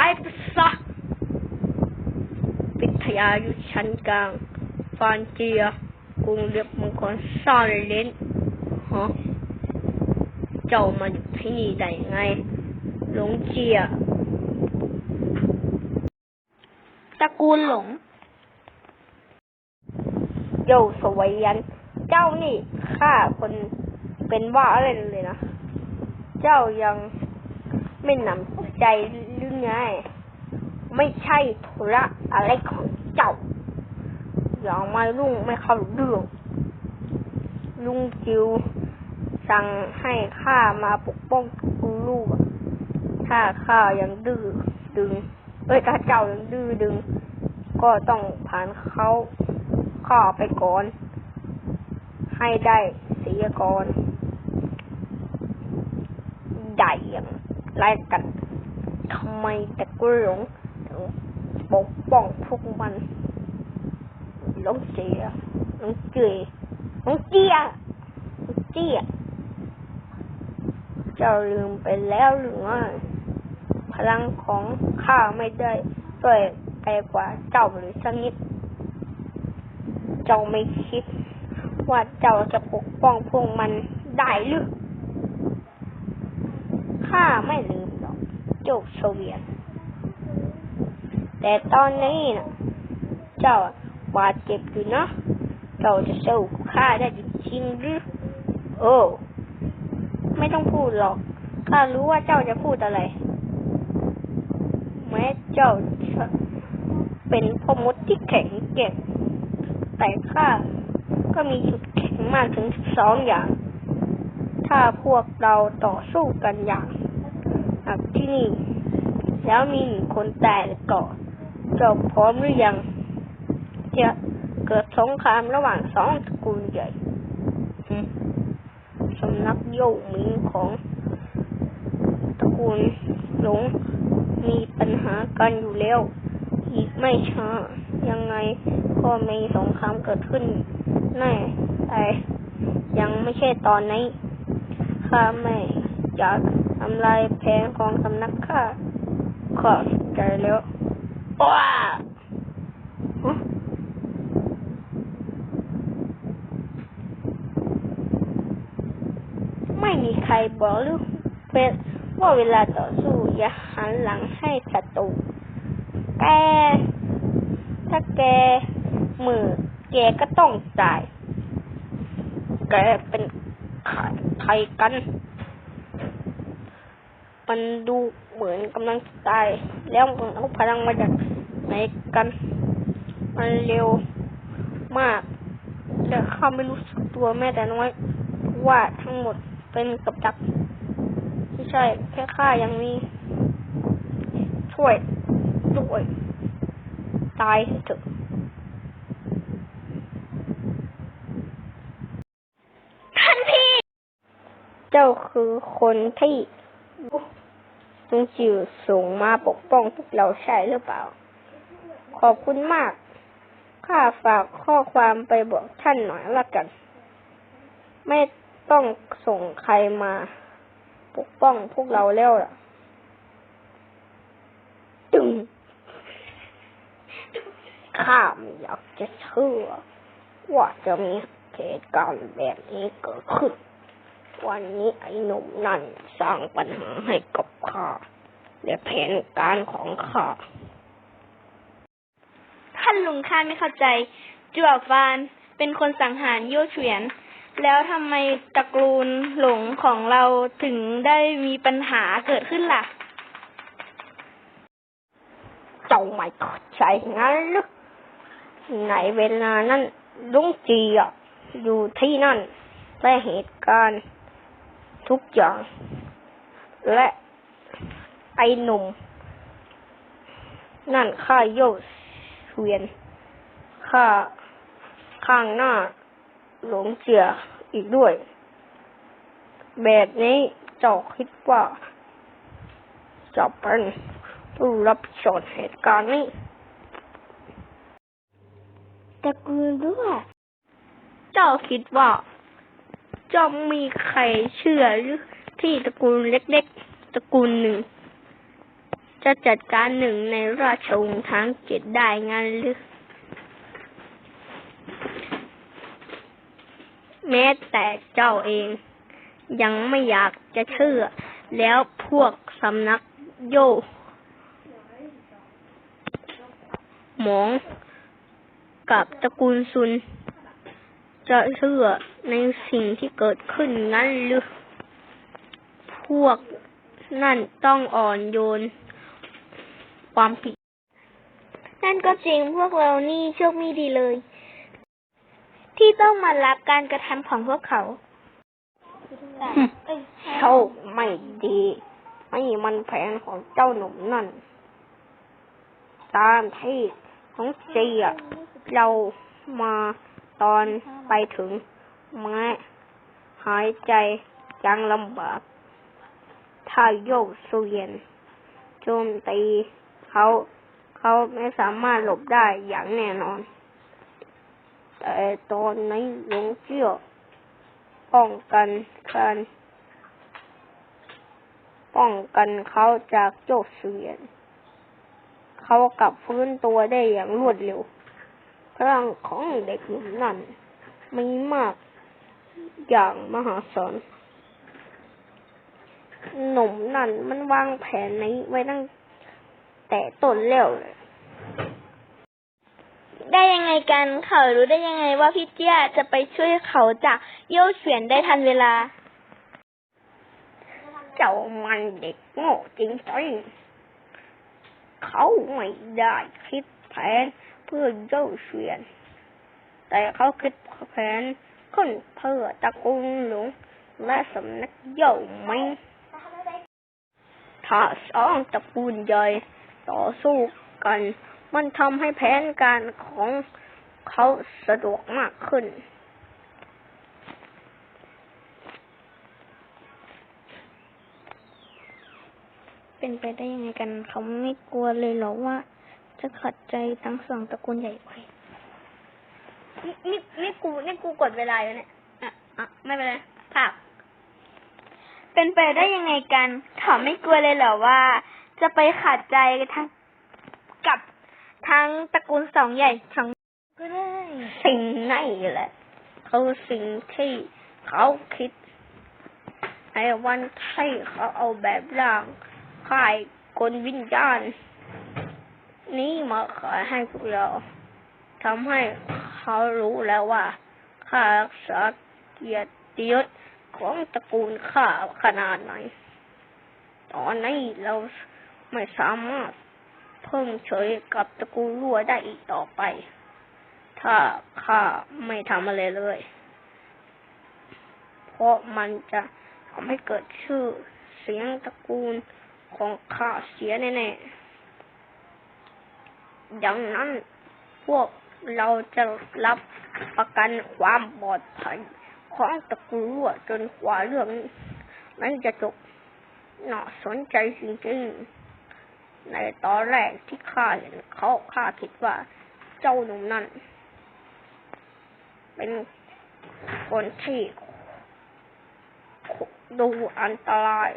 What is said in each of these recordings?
ายไปซะวิทยายุทธชั้นกลาง ฟานเจียกรุงเรียบมังกรซาเลนฮะเจ้ามาอยู่ที่นี่ได้ไง หลงเจียตระกูลหลง โยสวัยยัน เจ้านี่ฆ่าคนเป็นว่าอะไรเลยนะ เจ้ายัง ไม่นำใจหรือไง ไม่ใช่ธุระอะไรของเจ้า อย่ามาลุงไม่เข้าเรื่อง ลุงจิวสั่งให้ข้ามาปกป้องคุณลูก ถ้าข้ายังดื้อดึง เอ้ยถ้าเจ้ายังดื้อดึง ก็ต้องผ่านเขาข้าไปก่อน ให้ได้เสียก่อนใหญ่อย่าง ไรกันทำไมแต่กุหลงถึงปกป้องพวกมันหลงเจียหลงเจียหลงเจียหลงเจียเจ้าลืมไปแล้วหรือว่าพลังของข้าไม่ได้ด้อยไปกว่าเจ้าหรือสนิดเจ้าไม่คิด ว่าเจ้าจะปกป้องพวกมันได้หรือ ข้าไม่ลืมหรอกโจกโซเวียต แต่ตอนนี้นะเจ้าบาดเจ็บอยู่นะ เจ้าจะสู้กับข้าได้จริงๆหรือ โอ้ ไม่ต้องพูดหรอก ข้ารู้ว่าเจ้าจะพูดอะไร แม้เจ้าจะเป็นพ่อมดที่แข็งแกร่ง แต่ข้าก็มีจุดแข็งมากถึงสองอย่าง ถ้าพวกเราต่อสู้กันอย่าง นี่ แล้วมีหนึ่งคนตายแล้วก็เจ้าพร้อมหรือยังจะเกิดสงครามระหว่างสองตระกูลใหญ่สำนักโยกมิงของตระกูลหลงมีปัญหากันอยู่แล้ว อีกไม่ช้า ยังไงก็มีสงครามเกิดขึ้นแน่แต่ยังไม่ใช่ตอนนี้ข้าไม่อยากำลายแผนของสำนักข้าข้าใจแล้วว้าฮะไม่มีใครบอกหรือเวลว่าเวลาต่อสู้อย่าหันหลังให้ศัตรูแกถ้าแกมือแกก็ต้องตาย แกเป็นใครใครกัน มันดูเหมือนกำลังตาย แล้วมันเอาพลังมาจากไหนกัน มันเร็วมาก แต่ข้าไม่รู้สึกตัวแม้แต่น้อย ว่าทั้งหมดเป็นกับดัก ไม่ใช่ แค่ข้ายังมี ช่วยด้วยตายเถอะท่านพี่ เจ้าคือคนที่ ลุงจิวส่งมาปกป้องพวกเราใช่หรือเปล่า ขอบคุณมาก ข้าฝากข้อความไปบอกท่านหน่อยละกัน ไม่ต้องส่งใครมา ปกป้องพวกเราแล้วล่ะตึงข้าไม่อยากจะเชื่อว่าจะมีเหตุการณ์แบบนี้เกิดขึ้น วันนี้ไอ้หนุ่มนั่นสร้างปัญหาให้กับข้าและแผนการของข้า ท่านลุงข้าไม่เข้าใจ จั่วฟานเป็นคนสังหารโย่เฉวียน แล้วทำไมตระกูลหลงของเราถึงได้มีปัญหาเกิดขึ้นล่ะ เจ้าไม่เข้าใจงั้นหรือในเวลานั้นลุงจีอะอยู่ที่นั่นและเหตุการณ์ ทุกอย่าง และไอ้หนุ่ม นั่นข้าโยเชวียนข้าข้างหน้า หลงเจียอีกด้วย แบบนี้เจ้าคิดว่าจะเป็นผู้รับผิดชอบเหตุการณ์นี้ตระกูลด้วยเจ้าคิดว่า จะมีใครเชื่อหรือที่ตระกูลเล็กๆตระกูลหนึ่ง จะจัดการหนึ่งในราชวงศ์ทั้งเจ็ดได้งั้นหรือ แม้แต่เจ้าเองยังไม่อยากจะเชื่อ แล้วพวกสำนักโยหมองกับตระกูลซุน จะเชื่อในสิ่งที่เกิดขึ้นงั้นหรือ พวกนั่นต้องอ่อนโยน ความผิด นั่นก็จริงพวกเรานี่โชคไม่ดีเลย ที่ต้องมารับการกระทำของพวกเขาโชคไม่ดี ไม่มันแผนของเจ้าหนุ่มนั่น ตามที่ของเจียเรามา ตอนไปถึงแม้หายใจยังลำบาก ถ้าโยกสุเย็น โจมตีเขาเขาไม่สามารถหลบได้อย่างแน่นอน แต่ตอนนี้หลงเจี้ยวป้องกันการป้องกันเขาจากโจกเสียน เขากลับฟื้นตัวได้อย่างรวดเร็ว พลังของเด็กหนุ่มนั่นมีมากอย่างมหาศาลหนุ่มนั่นมันวางแผนนี้ไว้ตั้งแต่ต้นแล้วเลยได้ยังไงกันเขารู้ได้ยังไงว่าพี่เจี้ยจะไปช่วยเขาจากโย่เฉียนได้ทันเวลา เจ้ามันเด็กโง่จริงๆเขาไม่ได้คิดแผน เพื่อเจ้าเฉียน แต่เขาคิดแผนขึ้นเพื่อตระกูลหลวงและสำนักเย่าไหมถ้าสองตระกูลใหญ่ต่อสู้กัน มันทำให้แผนการของเขาสะดวกมากขึ้น เป็นไปได้ยังไงกัน เขาไม่กลัวเลยเหรอว่า จะขัดใจทั้งสองตระกูลใหญ่ไว้นี่นี่นี่กูนี่กูกดเวลาอยู่เนี่ยอะอะไม่เป็นไรภาพเป็นไปได้ยังไงกัน เขาไม่กลัวเลยเหรอว่า จะไปขัดใจทั้งกับทั้งตระกูลสองใหญ่สองก็ได้สิ่งนี้แหละคือสิ่งที่เขาคิดในวันที่เขาเอาแบบร่างค่ายกลวิญญาณ นี้มาขายให้พวกเราทำให้เขารู้แล้วว่าค่ารักษาเกียรติยศของตระกูลข้าขนาดไหน ตอนนี้เราไม่สามารถเพิ่งเฉยกับตระกูลรั่วได้อีกต่อไป ถ้าข้าไม่ทำอะไรเลย เพราะมันจะทำให้เกิดชื่อเสียงตระกูลของข้าเสียแน่ๆ ดังนั้น พวกเราจะรับประกันความปลอดภัยของตะกรั่วจนกว่าเรื่องนั้นจะจบหน่าสนใจจริงๆ ในตอนแรกที่ข้าเห็นเขาข้าคิดว่าเจ้าหนุ่มนั่นเป็นคนที่ดูอันตราย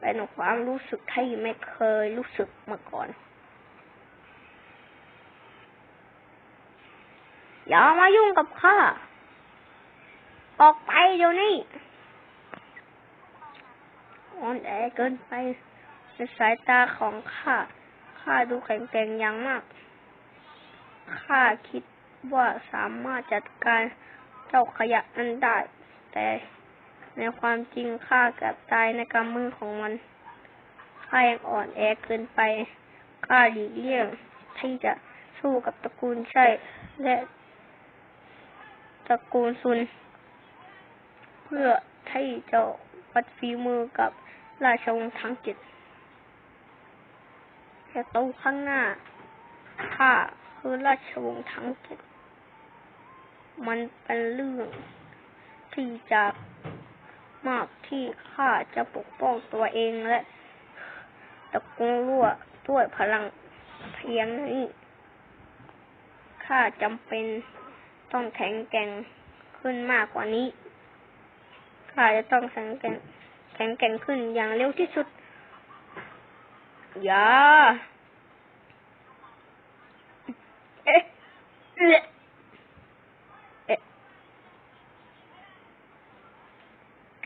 เป็นความรู้สึกที่ไม่เคยรู้สึกมาก่อน อย่ามายุ่งกับข้า ออกไปเดี๋ยวนี้อ่อนแอเกินไปในสายตาของข้า ข้าดูแข็งแกร่งอย่างมาก ข้าคิดว่าสามารถจัดการเจ้าขยะนั้นได้ แต่ในความจริงข้ากับตายในกำมือของมัน ข้ายังอ่อนแอเกินไป ข้าหลีกเลี่ยงที่จะสู้กับตระกูลใช่ และ ตระกูลซุน เพื่อที่จะวัดฝีมือกับราชวงศ์ทั้งเจ็ดแต่ตรงข้างหน้าข้าคือราชวงศ์ทั้งเจ็ดมันเป็นเรื่องที่จะมากที่ข้าจะปกป้องตัวเองและตะกูลรั่วด้วยพลังเพียงนี้ข้าจำเป็น ต้องแข็งแกร่งขึ้นมากกว่านี้ข้าจะต้องแข็งแกร่งแข็งแกร่งขึ้นอย่างเร็วที่สุด อย่า เอ๊ะเอ๊ะเอ๊ะ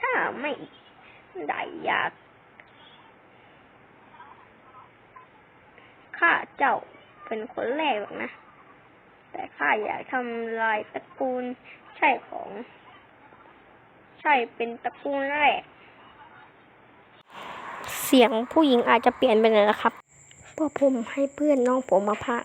ข้าไม่ได้อยากข้าเจ้าเป็นคนแรกหรอกนะ ข้าอยากทำลายตระกูลใช่ของ ใช่เป็นตระกูลแรก เสียงผู้หญิงอาจจะเปลี่ยนไปเลยนะครับ เพราะผมให้เพื่อนน้องผมมาพัก